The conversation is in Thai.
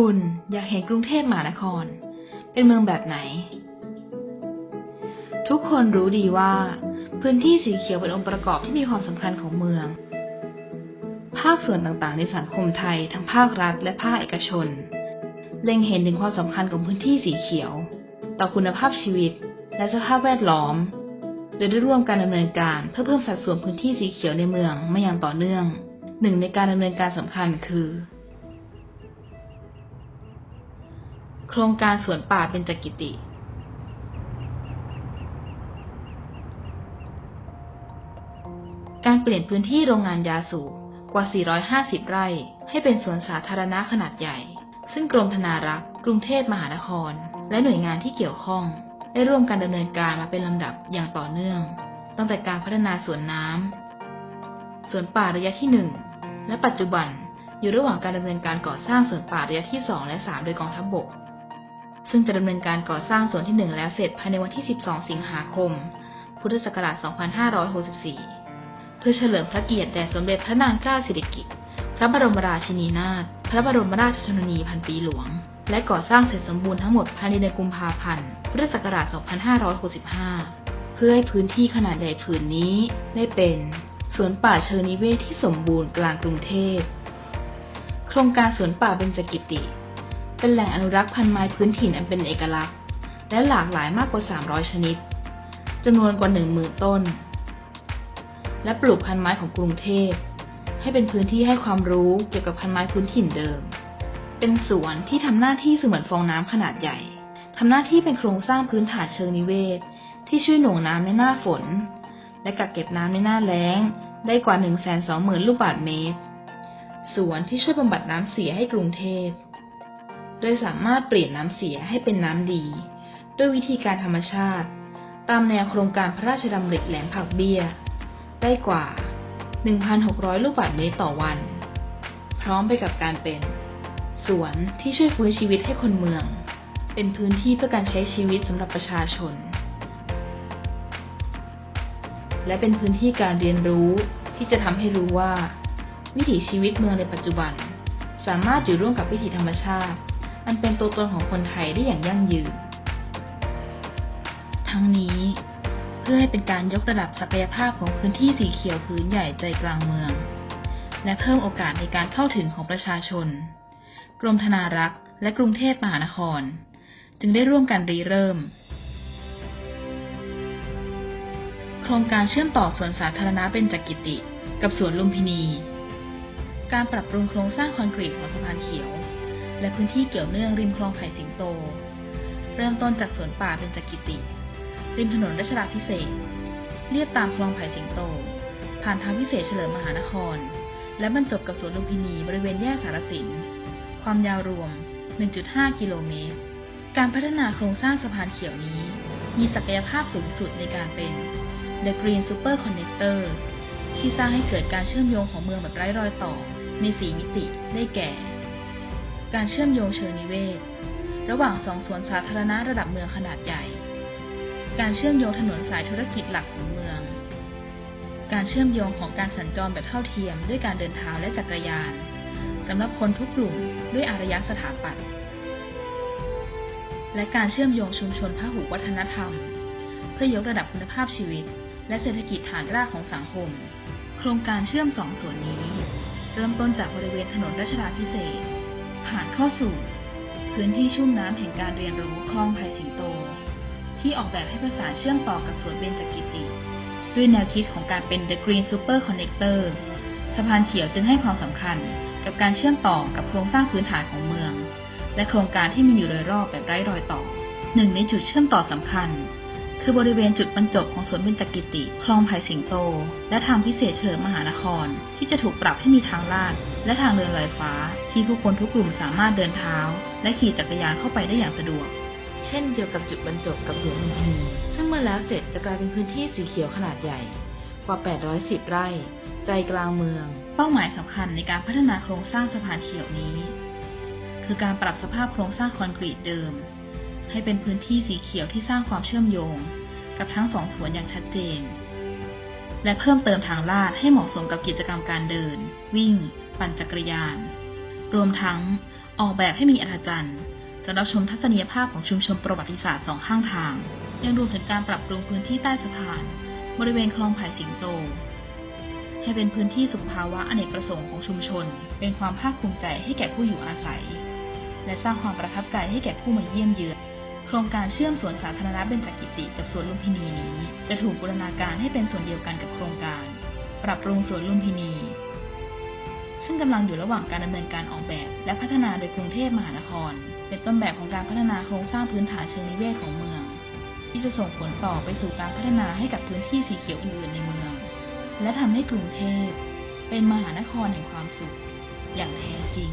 คุณอยากเห็นกรุงเทพมหานคร เป็นเมืองแบบไหน ทุกคนรู้ดีว่า พื้นที่สีเขียวเป็นองค์ประกอบที่มีความสำคัญของเมือง ภาคส่วนต่างๆ ในสังคมไทยทั้งภาครัฐและภาคเอกชน เล็งเห็นถึงความสำคัญของพื้นที่สีเขียว ต่อคุณภาพชีวิต และสภาพแวดล้อม โดยได้ร่วมการดำเนินการเพื่อเพิ่มสัดส่วนพื้นที่สีเขียวในเมืองมาอย่างต่อเนื่อง หนึ่งในการดำเนินการสำคัญคือ โครงการสวนป่าเบญจกิติ การเปลี่ยนพื้นที่โรงงานยาสูบกว่า 450 ไร่ ให้เป็นสวนสาธารณะขนาดใหญ่ ซึ่งกรมธนารักษ์ กรุงเทพมหานคร และหน่วยงานที่เกี่ยวข้อง ได้ร่วมกันดำเนินการมาเป็นลำดับอย่างต่อเนื่อง ตั้งแต่การพัฒนาสวนน้ำสวนป่าระยะที่ 1 และปัจจุบันอยู่ระหว่างการดำเนินการก่อสร้างสวนป่าระยะที่ 2 และ 3 โดยกองทัพบบก ซึ่งจะดำเนินการก่อสร้างส่วนที่ 1 แล้วเสร็จภายในวันที่ 12 สิงหาคม พุทธศักราช 2564 เพื่อเฉลิมพระเกียรติแด่สมเด็จพระนางเจ้าสิริกิติ์ พระบรมราชินีนาถ พระบรมราชชนนีพันปีหลวง และก่อสร้างเสร็จสมบูรณ์ทั้งหมดภายในเดือนกุมภาพันธ์ พุทธศักราช 2565 เพื่อให้พื้นที่ขนาดใหญ่ผืนนี้ได้เป็นสวนป่าเชิงนิเวศที่สมบูรณ์กลางกรุงเทพ โครงการสวนป่าเบญจกิติ เป็นแหล่งอนุรักษ์พันธุ์ไม้พื้นถิ่นอันเป็นเอกลักษณ์ และหลากหลายมากกว่า 300 ชนิดจำนวนกว่า 10,000 ต้น และปลูกพันธุ์ไม้ของกรุงเทพ ให้เป็นพื้นที่ให้ความรู้เกี่ยวกับพันธุ์ไม้พื้นถิ่นเดิม เป็นสวนที่ทำหน้าที่เสมือนฟองน้ำขนาดใหญ่ทำหน้าที่เป็นโครงสร้างพื้นฐานเชิงนิเวศ ที่ช่วยหน่วงน้ำในหน้าฝน และกักเก็บน้ำในหน้าแล้ง ได้กว่า 120,000 ลูกบาศก์เมตร สวนที่ช่วยบำบัดน้ำเสียให้กรุงเทพ โดยสามารถเปลี่ยนน้ำเสียให้เป็นน้ำดี ด้วยวิธีการธรรมชาติ ตามแนวโครงการพระราชดำริแหลมผักเบี้ย ได้กว่า 1,600 ลูกบาศก์เมตรต่อวัน พร้อมไปกับการเป็น สวนที่ช่วยฟื้นชีวิตให้คนเมือง เป็นพื้นที่เพื่อการใช้ชีวิตสำหรับประชาชน และเป็นพื้นที่การเรียนรู้ที่จะทำให้รู้ว่า วิถีชีวิตเมืองในปัจจุบันสามารถอยู่ร่วมกับวิถีธรรมชาติ อันเป็นตัวตนของคนไทยได้อย่างยั่งยืน ทั้งนี้เพื่อให้เป็นการยกระดับศักยภาพของพื้นที่สีเขียวพื้นใหญ่ใจกลางเมือง และเพิ่มโอกาสในการเข้าถึงของประชาชน กรมธนารักษ์ และกรุงเทพมหานคร จึงได้ร่วมกันรีเริ่ม โครงการเชื่อมต่อสวนสาธารณะเบญจกิติ กับสวนลุมพินี การปรับปรุงโครงสร้างคอนกรีตของสะพานเขียว และพื้นที่เกี่ยวเนื่องริมคลองไผ่สิงโต เริ่มต้นจากสวนป่าเบญจกิติ ริมถนนรัชดาพิเศษเลียบตามคลองไผ่สิงโต ผ่านทางพิเศษเฉลิมมหานคร และบรรจบกับสวนลุมพินีบริเวณแยกสารสิน ความยาวรวม 1.5 กิโลเมตร การพัฒนาโครงสร้างสะพานเขียวนี้ มีศักยภาพสูงสุดในการเป็น The Green Super Connector ที่สร้างให้เกิดการเชื่อมโยงของเมืองแบบไร้รอยต่อในสีมิติได้แก่ การเชื่อมโยงเชิงนิเวศ ระหว่างสองสวนสาธารณะระดับเมืองขนาดใหญ่ การเชื่อมโยงถนนสายธุรกิจหลักของเมือง การเชื่อมโยงของการสัญจรแบบเท่าเทียมด้วยการเดินเท้าและจักรยานสำหรับคนทุกกลุ่มด้วยอารยสถาปัตย์และการเชื่อมโยงชุมชนพหุวัฒนธรรม เพื่อยกระดับคุณภาพชีวิต และเศรษฐกิจฐานรากของสังคม โครงการเชื่อมสองส่วนนี้ เริ่มต้นจากบริเวณถนนรัชดาพิเศษ ผ่านเข้าสู่ พื้นที่ชุ่มน้ำแห่งการเรียนรู้คลองไผ่สิงโต ที่ออกแบบให้ประสานเชื่อมต่อกับสวนเบญจกิติ ด้วยแนวคิดของการเป็น The Green Super Connector สะพานเขียวจึงให้ความสำคัญกับการเชื่อมต่อกับโครงสร้างพื้นฐานของเมือง และโครงการที่มีอยู่โดยรอบแบบไร้รอยต่อหนึ่งในจุดเชื่อมต่อสำคัญ คือบริเวณจุดบรรจบของสวนเบญจกิติ คลองไผ่สิงโต และทางพิเศษเฉลิมมหานคร ที่จะถูกปรับให้มีทางลาด และทางเดินลอยฟ้า ที่ผู้คนทุกกลุ่มสามารถเดินเท้า และขี่จักรยานเข้าไปได้อย่างสะดวก เช่นเดียวกับจุดบรรจบกับสวนลุมพินีซึ่งเมื่อแล้วเสร็จจะกลายเป็นพื้นที่สีเขียวขนาดใหญ่ กว่า 810 ไร่ ใจกลางเมือง เป้าหมายสำคัญในการพัฒนาโครงสร้างสะพานเขียวนี้ คือการปรับสภาพโครงสร้างคอนกรีตเดิม ให้เป็นพื้นที่สีเขียวที่สร้างความเชื่อมโยง กับทั้งสองสวนอย่างชัดเจน และเพิ่มเติมทางลาดให้เหมาะสมกับกิจกรรมการเดิน วิ่ง ปั่นจักรยาน รวมทั้งออกแบบให้มีอัศจรรย์สำหรับชมทัศนียภาพของชุมชนประวัติศาสตร์สองข้างทาง ยังรวมถึงการปรับปรุงพื้นที่ใต้สะพาน บริเวณคลองไผ่สิงโต ให้เป็นพื้นที่สุขภาวะอเนกประสงค์ของชุมชน เป็นความภาคภูมิใจให้แก่ผู้อยู่อาศัย และสร้างความประทับใจให้แก่ผู้มาเยี่ยมเยือน ครงการเชื่อมสวนสาธารณะเบญจกิติกับสวนลุมพินีนี้ จะถูกบูรณาการให้เป็นส่วนเดียวกันกับโครงการ ปรับปรุงสวนลุมพินี ซึ่งกำลังอยู่ระหว่างการดำเนินการออกแบบ และพัฒนาโดยกรุงเทพมหานคร เป็นต้นแบบของการพัฒนาโครงสร้างพื้นฐานเชิงนิเวศของเมือง ที่จะส่งผลต่อไปสู่การพัฒนาให้กับพื้นที่สีเขียวอื่นๆในเมือง และทำให้กรุงเทพเป็นมหานครแห่งความสุข อย่างแท้จริง